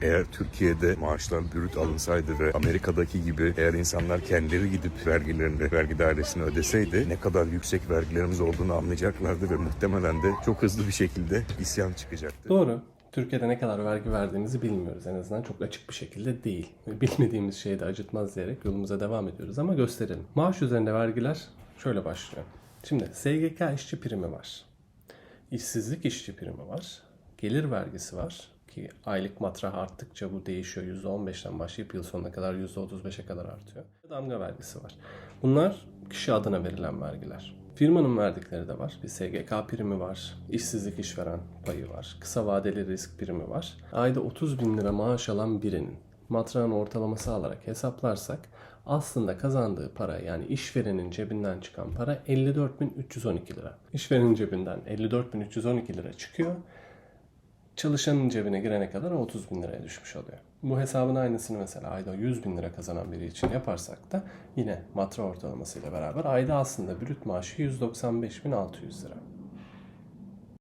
Eğer Türkiye'de maaşlar brüt alınsaydı ve Amerika'daki gibi eğer insanlar kendileri gidip vergilerini vergi dairesine ödeseydi ne kadar yüksek vergilerimiz olduğunu anlayacaklardı ve muhtemelen de çok hızlı bir şekilde isyan çıkacaktı. Doğru. Türkiye'de ne kadar vergi verdiğimizi bilmiyoruz. En azından çok açık bir şekilde değil. Bilmediğimiz şeyi de acıtmaz diyerek yolumuza devam ediyoruz ama gösterelim. Maaş üzerinde vergiler şöyle başlıyor. Şimdi SGK işçi primi var. İşsizlik işçi primi var. Gelir vergisi var ki aylık matrah arttıkça bu değişiyor. %15'ten başlayıp yıl sonuna kadar %35'e kadar artıyor. Damga vergisi var. Bunlar kişi adına verilen vergiler. Firmanın verdikleri de var. Bir SGK primi var. işsizlik işveren payı var. Kısa vadeli risk primi var. Ayda 30 bin lira maaş alan birinin matrağın ortalaması alarak hesaplarsak aslında kazandığı para yani işverenin cebinden çıkan para 54.312 lira. İşverenin cebinden 54.312 lira çıkıyor. Çalışanın cebine girene kadar o 30 bin liraya düşmüş oluyor. Bu hesabın aynısını mesela ayda 100 bin lira kazanan biri için yaparsak da yine matra ortalamasıyla beraber ayda aslında brüt maaşı 195.600 lira.